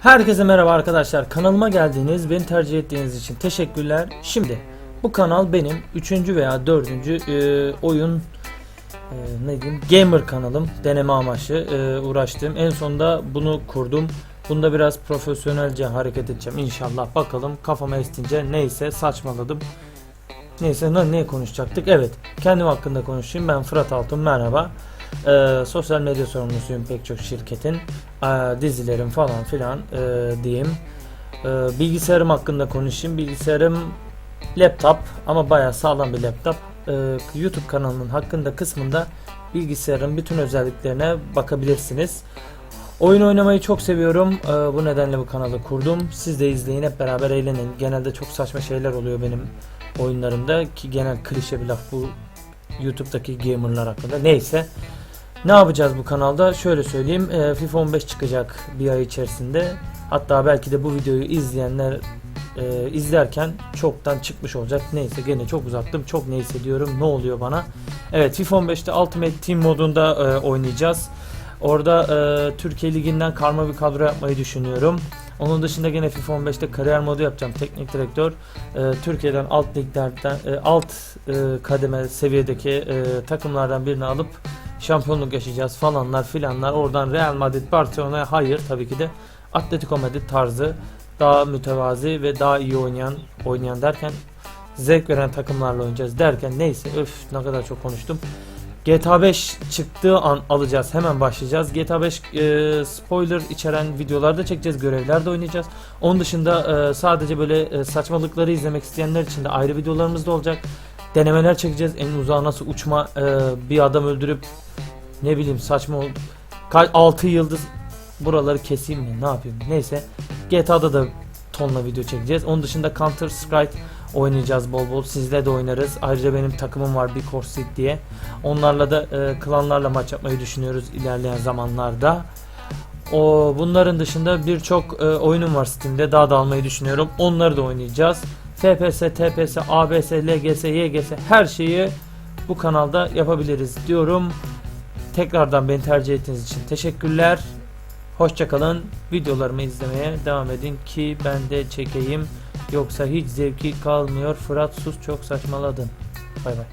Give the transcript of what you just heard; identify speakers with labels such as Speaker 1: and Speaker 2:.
Speaker 1: Herkese merhaba arkadaşlar. Kanalıma geldiğiniz, beni tercih ettiğiniz için teşekkürler. Şimdi bu kanal benim 3. veya 4. oyun e, ne diyeyim gamer kanalım. Deneme amaçlı e, uğraştığım. En sonunda bunu kurdum. Bunda biraz profesyonelce hareket edeceğim inşallah. Bakalım kafama estince neyse saçmaladım. Neyse ne, ne konuşacaktık? Evet kendim hakkında konuşayım. Ben Fırat Altun merhaba. Ee, sosyal medya sorumlusuyum pek çok şirketin. Ee, dizilerim falan filan ee, diyeyim. Ee, bilgisayarım hakkında konuşayım. Bilgisayarım laptop ama bayağı sağlam bir laptop. Ee, YouTube kanalının hakkında kısmında bilgisayarın bütün özelliklerine bakabilirsiniz. Oyun oynamayı çok seviyorum. Ee, bu nedenle bu kanalı kurdum. Siz de izleyin hep beraber eğlenin. Genelde çok saçma şeyler oluyor benim oyunlarımda ki genel klişe bir laf bu YouTube'daki gamerlar hakkında. Neyse. Ne yapacağız bu kanalda? Şöyle söyleyeyim. e, FIFA 15 çıkacak bir ay içerisinde. Hatta belki de bu videoyu izleyenler e, izlerken çoktan çıkmış olacak. Neyse gene çok uzattım. Çok ne hissediyorum. Ne oluyor bana? Evet FIFA 15'te Ultimate Team modunda e, oynayacağız. Orada e, Türkiye Ligi'nden karma bir kadro yapmayı düşünüyorum. Onun dışında gene FIFA 15'te kariyer modu yapacağım. Teknik direktör e, Türkiye'den alt liglerden e, alt e, kademe seviyedeki e, takımlardan birini alıp şampiyonluk yaşayacağız falanlar filanlar. Oradan Real Madrid, Barcelona'ya hayır tabii ki de Atletico Madrid tarzı daha mütevazi ve daha iyi oynayan oynayan derken zevk veren takımlarla oynayacağız derken neyse öf ne kadar çok konuştum. GTA 5 çıktığı an alacağız. Hemen başlayacağız. GTA 5 e, spoiler içeren videolarda çekeceğiz. Görevlerde oynayacağız. Onun dışında e, sadece böyle e, saçmalıkları izlemek isteyenler için de ayrı videolarımız da olacak. Denemeler çekeceğiz. En uzağa nasıl uçma, e, bir adam öldürüp ne bileyim saçma ol- Ka- 6 yıldız buraları keseyim mi? Ne yapayım? Neyse. GTA'da da tonla video çekeceğiz. Onun dışında Counter Strike oynayacağız bol bol. Sizle de oynarız. Ayrıca benim takımım var bir Corsit diye. Onlarla da e, klanlarla maç yapmayı düşünüyoruz ilerleyen zamanlarda. O bunların dışında birçok e, oyunum var Steam'de. Daha da almayı düşünüyorum. Onları da oynayacağız. FPS, TPS, ABS, LGS, YGS her şeyi bu kanalda yapabiliriz diyorum. Tekrardan beni tercih ettiğiniz için teşekkürler. Hoşçakalın. Videolarımı izlemeye devam edin ki ben de çekeyim. Yoksa hiç zevki kalmıyor. Fırat sus çok saçmaladın. Bay bay.